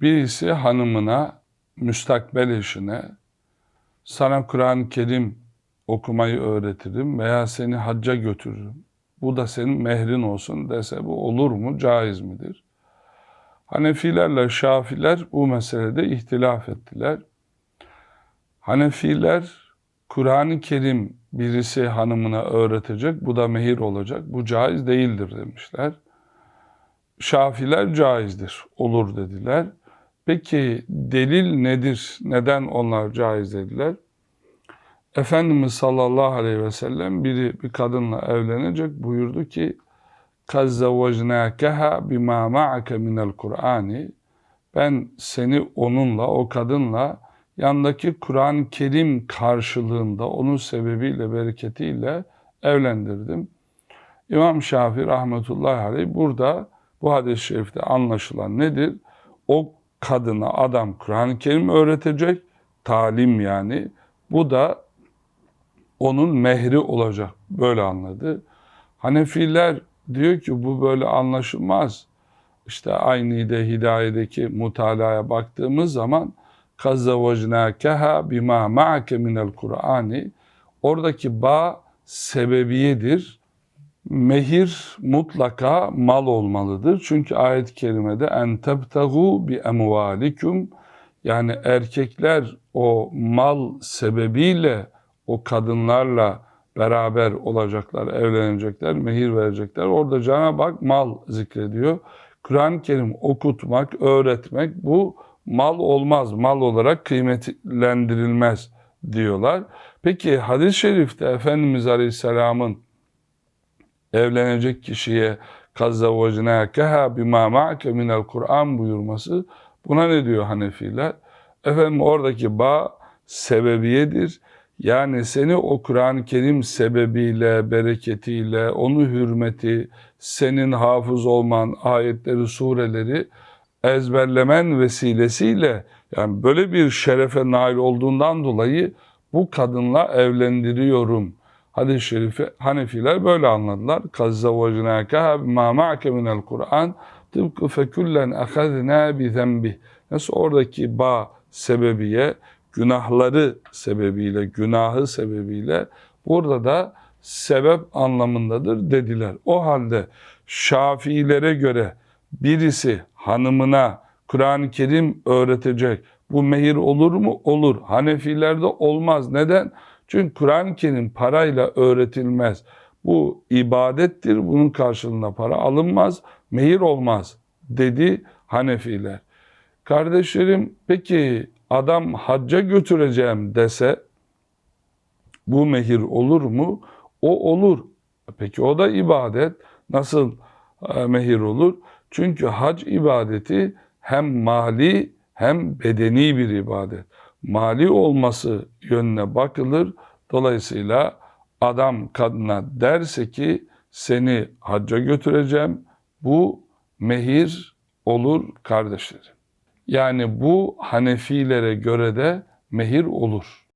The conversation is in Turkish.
Birisi hanımına, müstakbel eşine sana Kur'an-ı Kerim okumayı öğretirim veya seni hacca götürürüm. Bu da senin mehrin olsun dese bu olur mu, caiz midir? Hanefilerle Şafiler bu meselede ihtilaf ettiler. Hanefiler Kur'an-ı Kerim birisi hanımına öğretecek, bu da mehir olacak, bu caiz değildir demişler. Şafiler caizdir, olur dediler. Peki delil nedir? Neden onlar caiz dediler? Efendimiz sallallahu aleyhi ve sellem biri bir kadınla evlenecek buyurdu ki kazzavajnâkeha bimâ ma'ake minel Kur'ani ben seni onunla, o kadınla yandaki Kur'an-ı Kerim karşılığında onun sebebiyle, bereketiyle evlendirdim. İmam Şafii rahmetullahi aleyh burada bu hadis-i şerifte anlaşılan nedir? O kadına adam Kur'an-ı Kerim öğretecek, talim yani. Bu da onun mehri olacak. Böyle anladı. Hanefiler diyor ki bu böyle anlaşılmaz. İşte Ayni'de Hidaye'deki mutalaya baktığımız zaman kazzavajnâkeha bima ma'ake minel Kur'ani oradaki ba sebebiyedir. Mehir mutlaka mal olmalıdır. Çünkü ayet-i kerimede en tebtagu bi emvalikum yani erkekler o mal sebebiyle o kadınlarla beraber olacaklar, evlenecekler, mehir verecekler. Orada Cenab-ı Hak mal zikrediyor. Kur'an-ı Kerim okutmak, öğretmek bu mal olmaz, mal olarak kıymetlendirilmez diyorlar. Peki hadis-i şerifte Efendimiz Aleyhisselam'ın evlenecek kişiye kazzavajnâkeha bimâ ma'ke minel Kur'an buyurması buna ne diyor Hanefiler? Efendim oradaki ba sebebiyedir. Yani seni o Kur'an-ı Kerim sebebiyle, bereketiyle, onu hürmeti, senin hafız olman, ayetleri, sureleri ezberlemen vesilesiyle yani böyle bir şerefe nail olduğundan dolayı bu kadınla evlendiriyorum. Hadis-i şerifi Hanefiler böyle anladılar. Kazzavajnâkeha bimâ ma'ke minel Kur'an tıpkı fekullen ehadnâ bi zembih. Nasıl oradaki ba sebebiye, günahları sebebiyle, günahı sebebiyle burada da sebep anlamındadır dediler. O halde Şafiilere göre birisi hanımına Kur'an-ı Kerim öğretecek. Bu mehir olur mu? Olur. Hanefilerde olmaz. Neden? Çünkü Kur'an-ı Kerim parayla öğretilmez. Bu ibadettir. Bunun karşılığında para alınmaz. Mehir olmaz dedi Hanefiler. Kardeşlerim peki adam hacca götüreceğim dese bu mehir olur mu? O olur. Peki o da ibadet. Nasıl e, mehir olur? Çünkü hac ibadeti hem mali hem bedeni bir ibadet. Mali olması yönüne bakılır. Dolayısıyla adam kadına derse ki seni hacca götüreceğim. Bu mehir olur kardeşlerim. Yani bu Hanefilere göre de mehir olur.